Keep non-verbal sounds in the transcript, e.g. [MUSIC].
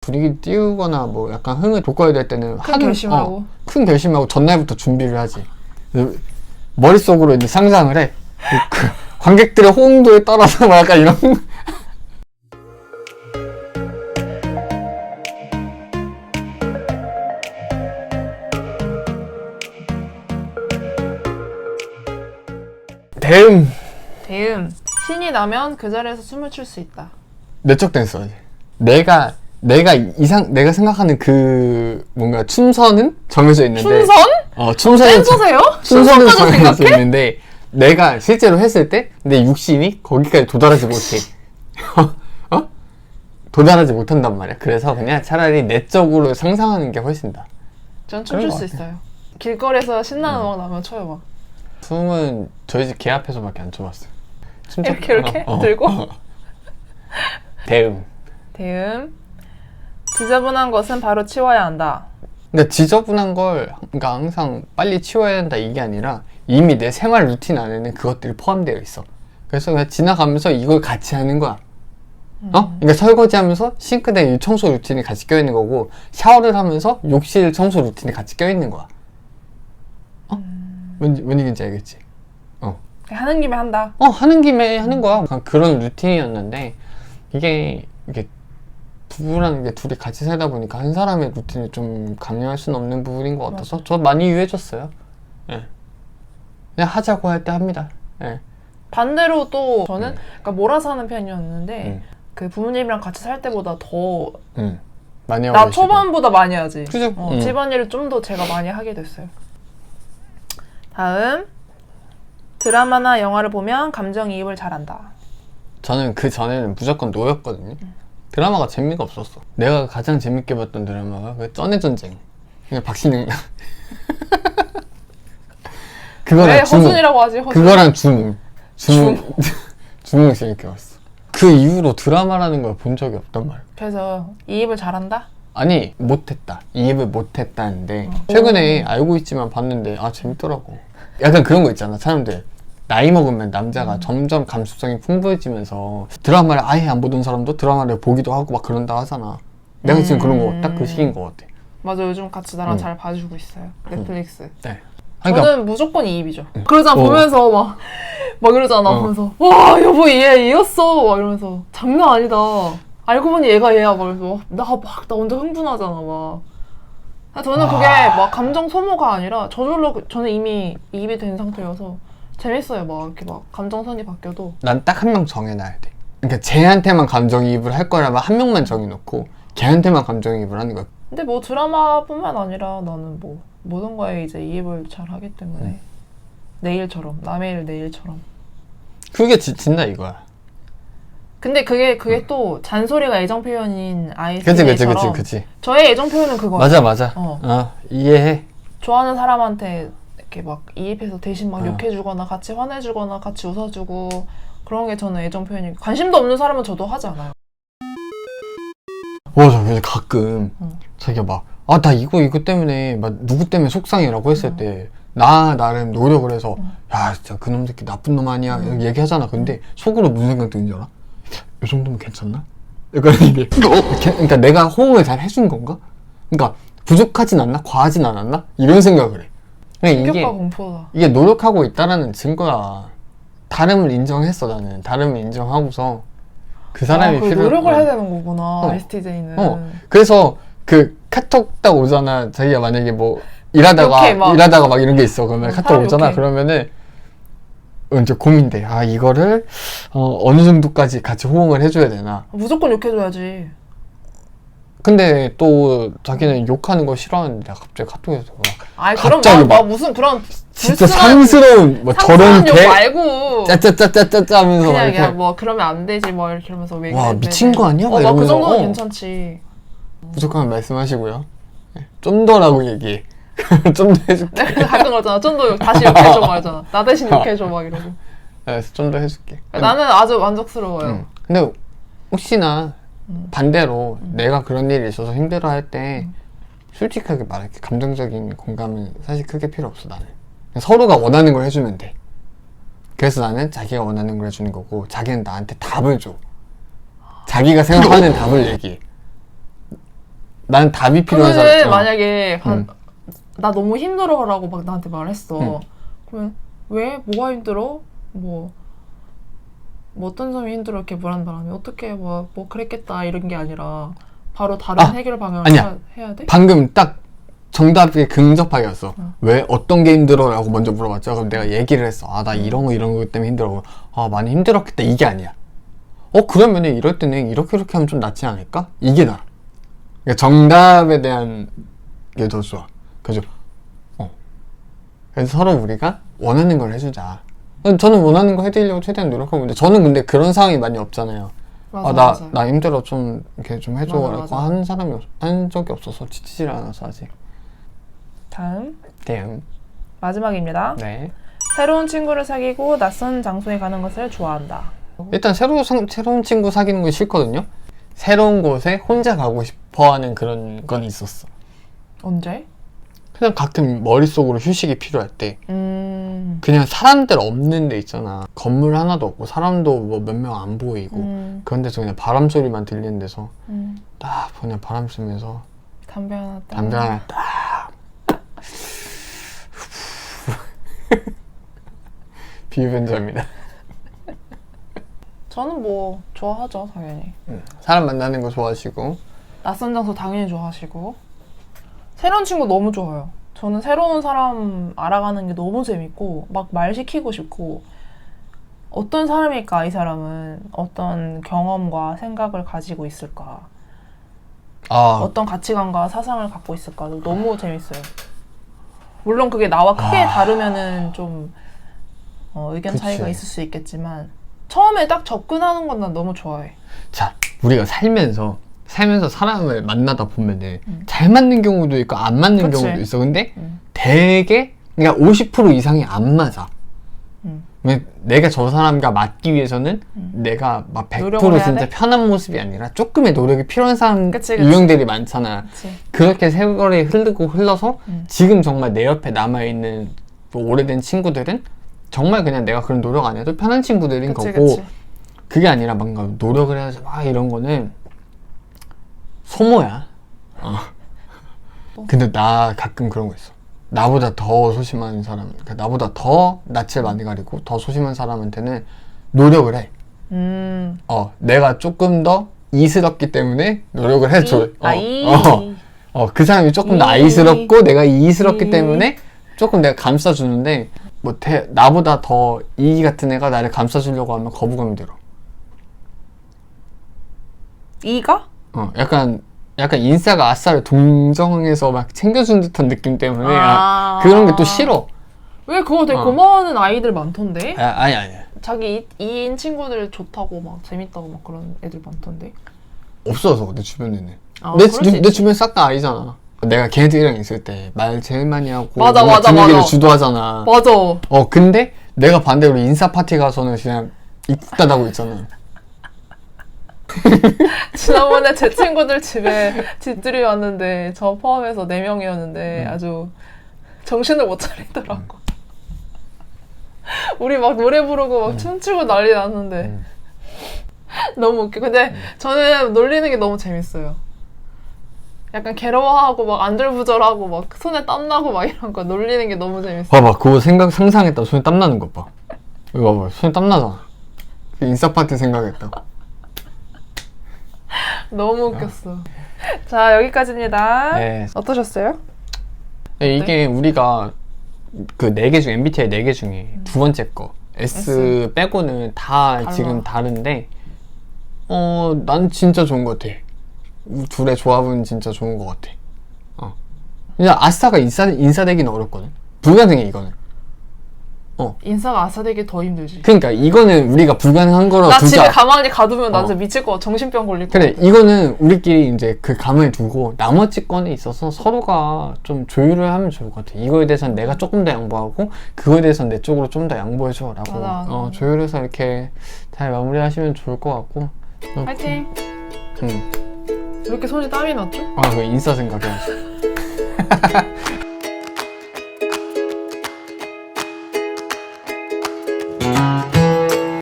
분위기 띄우거나 뭐 약간 흥을 돋궈야 될 때는 큰 결심하고. 어, 큰 결심하고 전날부터 준비를 하지. 그 머릿속으로 이제 상상을 해. 그 관객들의 호응도에 따라서 뭐 약간 이런 [LAUGHS] 대음 대음. 신이 나면 그 자리에서 춤을 출 수 있다. 내적 댄서지. 내가 내가 이상 내가 생각하는 그 뭔가 춤선은 정해져 있는데 춤선? 어 춤선은 댄서세요? 춤선은 춤선까지 정해져 생각해? 있는데 내가 실제로 했을 때 내 육신이 거기까지 도달하지 못해. [LAUGHS] 어? 도달하지 못한단 말이야. 그래서 그냥 차라리 내적으로 상상하는 게 훨씬 나. 전 그런 춤출 것수 같아. 있어요. 길거리에서 신나는 음. 음악 나면 춰요 막. 춤은 저희 집 개 앞에서밖에 안 춰봤어요. 춤 춰- 이렇게 이렇게 어, 어. 들고 [LAUGHS] 대음. 대음. 지저분한 것은 바로 치워야 한다. 그러니까 지저분한 걸 그러니까 항상 빨리 치워야 한다 이게 아니라 이미 내 생활 루틴 안에는 그것들이 포함되어 있어. 그래서 그냥 지나가면서 이걸 같이 하는 거야. 어? 그러니까 설거지하면서 싱크대 청소 루틴이 같이 껴있는 거고 샤워를 하면서 욕실 청소 루틴이 같이 껴있는 거야. 어? 뭔, 뭔 얘기인지 알겠지? 그냥 하는 김에 한다. 어 하는 김에 하는 거야. 약간 그런 루틴이었는데 이게 이게 부부라는 게 둘이 같이 살다 보니까 한 사람의 루틴이 좀 강요할 수는 없는 부분인 것 같아서 저 많이 유해졌어요. 예. 그냥 하자고 할 때 합니다. 예. 반대로 또 저는 음. 그러니까 몰아서 하는 편이었는데 음. 그 부모님이랑 같이 살 때보다 더나 음. 많이 하고 계시고. 초반보다 많이 하지. 그죠? 어, 음. 집안일을 좀 더 제가 많이 하게 됐어요. 다음 드라마나 영화를 보면 감정이입을 잘한다. 저는 그 전에는 무조건 노였거든요. 드라마가 재미가 없었어. 내가 가장 재밌게 봤던 드라마가 그 쩐의 전쟁. 그냥 박신영. [LAUGHS] 왜 그거랑 주문. 허준이라고 하지? 허준. 그거랑 주문. 주문. 주문 재밌게 봤어. 그 이후로 드라마라는 걸 본 적이 없단 말이야. 그래서 이입을 잘한다. 아니 못했다. 이입을 못했다는데 어. 최근에 알고 있지만 봤는데 아 재밌더라고. 약간 그런 거 있잖아. 사람들 나이 먹으면 남자가 음. 점점 감수성이 풍부해지면서 드라마를 아예 안 보던 사람도 드라마를 보기도 하고 막 그런다 하잖아. 내가 지금 그런 거 딱그 음. 시기인 것 같아. 맞아 요즘 같이 나랑 음. 잘 봐주고 있어요. 넷플릭스. 네. 그러니까 저는 무조건 이입이죠. 그러잖아 어. 보면서 막, 막 이러잖아 어. 보면서 와 여보 얘 얘였어 막 이러면서 장난 아니다. 알고 보니 얘가 얘야 막 이러면서 나막나 완전 흥분하잖아 막. 아, 저는 그게 막 감정 소모가 아니라 저절로 그- 저는 이미 이입이 된 상태여서 재밌어요 막 이렇게 막 감정선이 바뀌어도 난 딱 한 명 정해놔야 돼. 그러니까 쟤한테만 감정이입을 할 거라면 한 명만 정해놓고 걔한테만 감정이입을 하는 거야. 근데 뭐 드라마뿐만 아니라 나는 뭐 모든 거에 이제 이입을 잘 하기 때문에 음. 내일처럼 남의 일 내일처럼 그게 지친다 이거야. 근데 그게 그게 또 잔소리가 애정 표현인 그치 그치 그치 그치. 저의 애정 표현은 그거야. 맞아 맞아. 어. 어 이해해. 좋아하는 사람한테 이렇게 막 이입해서 대신 막 어. 욕해주거나 같이 화내주거나 같이 웃어주고 그런 게 저는 애정 표현이 관심도 없는 사람은 저도 하지 않아요. 맞아. 그래서 가끔 응. 자기가 막, 아, 나 이거, 이거 때문에, 막, 누구 때문에 속상해라고 했을 응. 때, 나, 나름 노력을 해서, 응. 야, 진짜 그놈 새끼 나쁜 놈 아니야. 응. 이렇게 얘기하잖아. 근데, 속으로 무슨 생각 드는지 알아? 이 정도면 괜찮나? 약간 이게, [LAUGHS] 개- 그러니까 내가 호응을 잘 해준 건가? 그러니까, 부족하진 않나? 과하진 않았나? 이런 생각을 해. 그냥 이게, 충격과 공포다. 이게 노력하고 있다라는 증거야. 다름을 인정했어, 나는. 다름을 인정하고서, 그 사람이 아, 그 필요 노력을 어. 해야 되는 거구나. 어. ISTJ는. 어. 그래서 그 카톡 딱 오잖아. 자기가 만약에 뭐 일하다가 막. 일하다가 막 이런 게 있어. 그러면 어, 카톡 사람 오잖아. 욕해. 그러면은 이제 고민돼. 아 이거를 어, 어느 정도까지 같이 호응을 해줘야 되나. 무조건 욕해줘야지. 근데 또 자기는 욕하는 거 싫어하는데 갑자기 카톡에서 막 아이 그럼 갑자기 막, 막막 무슨 그런 진짜 불순한- 상스러운 뭐 저런 욕개 말고 짜짜짜짜짜짜 하면서 막 그냥 이렇게 그냥 뭐 그러면 안 되지 뭐 이렇게 하면서 왜 와, 미친 왜거 아니야? 어, 막 막그 이러면서, 정도는 어. 괜찮지. 부족하면 말씀하시고요. 네. 좀 더라고 얘기해. [LAUGHS] 좀더 해줄게. 내가 그래서 가끔 그러잖아. 좀 더 다시 욕해줘 말잖아. 나 대신 욕해줘 막 이러고. 알았어, 좀더 해줄게. 나는 아주 만족스러워요. 응. 근데 혹시나 음. 반대로 내가 그런 일이 있어서 힘들어할 때 음. 솔직하게 말할게 감정적인 공감은 사실 크게 필요 없어 나는 서로가 원하는 걸 해주면 돼 그래서 나는 자기가 원하는 걸 해주는 거고 자기는 나한테 답을 줘 자기가 생각하는 답을 얘기해 난 답이 필요한 그러면은. 어. 만약에 한- 음. 나 너무 힘들어라고 막 나한테 말했어. 음. 그러면 왜 뭐가 힘들어? 뭐, 뭐 어떤 점이 힘들어 이렇게 물어본다면 어떻게 뭐, 뭐 그랬겠다 이런 게 아니라 바로 다른 아, 해결 방향을 아니야. 해야, 해야 돼? 방금 딱 정답이 왔어. 어. 왜 어떤 게 힘들어라고 먼저 물어봤죠. 그럼 내가 얘기를 했어. 아 나 이런 거 이런 거 때문에 힘들어. 아 많이 힘들었겠다 이게 아니야. 어 그러면은 이럴 때는 이렇게 이렇게 하면 좀 낫지 않을까? 이게 나. 그러니까 정답에 대한 게 더 좋아. 그죠? 어. 그래서 서로 우리가 원하는 걸 해주자. 저는 원하는 거 해드리려고 최대한 노력하고 있는데 저는 근데 그런 상황이 많이 없잖아요. 아, 나, 맞아. 나 힘들어. 좀, 이렇게 좀 맞아, 해줘라고 맞아. 하는 사람이 없, 한 적이 없어서 지치질 않아서 아직. 다음 대응. 마지막입니다. 네. 새로운 친구를 사귀고 낯선 장소에 가는 것을 좋아한다. 일단 새로, 상- 새로운 친구 사귀는 거 싫거든요. 새로운 곳에 혼자 가고 싶어 하는 그런 건 있었어. 언제? 그냥 가끔 머릿속으로 휴식이 필요할 때. 음. 그냥 사람들 없는 데 있잖아. 건물 하나도 없고, 사람도 뭐 몇 명 안 보이고. 음, 그런 데서 그냥 바람 소리만 들리는 데서 음. 딱 그냥 바람 쐬면서 담배 하나 딱. 담배 하나 딱. [LAUGHS] 비유변조입니다. 저는 뭐 좋아하죠 당연히. 사람 만나는 거 좋아하시고 낯선 장소 당연히 좋아하시고 새로운 친구 너무 좋아요. 저는 새로운 사람 알아가는 게 너무 재밌고 막 말 시키고 싶고 어떤 사람일까 이 사람은 어떤 경험과 생각을 가지고 있을까 아 어떤 가치관과 사상을 갖고 있을까 너무 재밌어요. 물론 그게 나와 크게 아. 다르면은 좀 어, 의견 그치. 차이가 있을 수 있겠지만 처음에 딱 접근하는 건 난 너무 좋아해. 자, 우리가 살면서 살면서 사람을 만나다 보면은 음. 잘 맞는 경우도 있고 안 맞는 그치. 경우도 있어. 근데 음. 되게 그러니까 50% 이상이 안 맞아. 음. 왜 내가 저 사람과 맞기 위해서는 음. 내가 막 100% 노력을 해야 진짜 돼? 편한 모습이 아니라 조금의 노력이 필요한 사람 그치, 그치. 유형들이 많잖아. 그치. 그렇게 세월이 흐르고 흘러서 음. 지금 정말 내 옆에 남아 있는 뭐 오래된 친구들은 정말 그냥 내가 그런 노력 안 해도 편한 친구들인 그치, 거고 그치. 그게 아니라 뭔가 노력을 해야지 막 이런 거는 소모야. 어. 근데 나 가끔 그런 거 있어. 나보다 더 소심한 사람, 그러니까 나보다 더 낯을 많이 가리고 더 소심한 사람한테는 노력을 해. 음. 어, 내가 조금 더 이스럽기 때문에 노력을 해줘. 이? 아, 이. 어, 어, 그 사람이 조금 더 이. 아이스럽고 내가 이스럽기 이. 때문에 조금 내가 감싸주는데 뭐 대, 나보다 더 이 같은 애가 나를 감싸주려고 하면 거부감이 들어. 이가? 어, 약간 약간 인싸가 아싸를 동정해서 막 챙겨준 듯한 느낌 때문에 아. 아, 그런 게 또 싫어. 왜 그거 되게 어. 고마워하는 아이들 많던데? 아, 아니 아니 자기 이- 이인 친구들 좋다고 막 재밌다고 막 그런 애들 많던데. 없어서 내 주변에는 아, 내, 주, 내. 주변 싹 다 아니잖아. 내가 걔네들이랑 있을 때 말 제일 많이 하고 맞아, 맞아, 분위기를 맞아. 주도하잖아. 맞아. 어 근데 내가 반대로 인싸 파티 가서는 그냥 입다다고 있잖아. [LAUGHS] 지난번에 제 친구들 집에 집들이 왔는데 저 포함해서 4명이었는데 아주 정신을 못 차리더라고. 우리 막 노래 부르고 막 춤추고 난리 났는데 음. 너무 웃겨. 근데 저는 놀리는 게 너무 재밌어요. 약간 괴로워하고 막 안절부절하고 막 손에 땀 나고 막 이런 거 놀리는 게 너무 재밌어. 봐봐 그거 생각 상상했다 손에 땀 나는 것 봐. 이거 봐봐 손에 땀 나잖아. 그 인싸 파티 생각했다. [LAUGHS] 너무 웃겼어. 자 여기까지입니다. 네. 어떠셨어요? 네, 이게 우리가 그 네 개 중에 MBTI 네 개 중에 두 번째 거 S, S. 빼고는 다 달라. 지금 다른데 어 난 진짜 좋은 것 같아. 우- 둘의 조합은 진짜 좋은 것 같아. 어. 그냥 아싸가 인싸 인싸되기는 어렵거든. 불가능해 이거는. 인싸가 아싸되기 더 힘들지. 그러니까 이거는 우리가 불가능한 거라 나 두자. 집에 가만히 가두면 나 어. 진짜 미칠 것 같아. 정신병 걸릴 것 그래 같아. 이거는 우리끼리 이제 그 감을 두고 나머지 건에 있어서 서로가 좀 조율을 하면 좋을 것 같아 이거에 대해서는 내가 조금 더 양보하고 그거에 대해서는 내 쪽으로 좀 더 양보해줘 라고 맞아. 어, 조율해서 이렇게 잘 마무리하시면 좋을 것 같고 어, 파이팅. 음. 왜 이렇게 손에 땀이 났죠? 아, 그 인싸 생각해야지 [LAUGHS]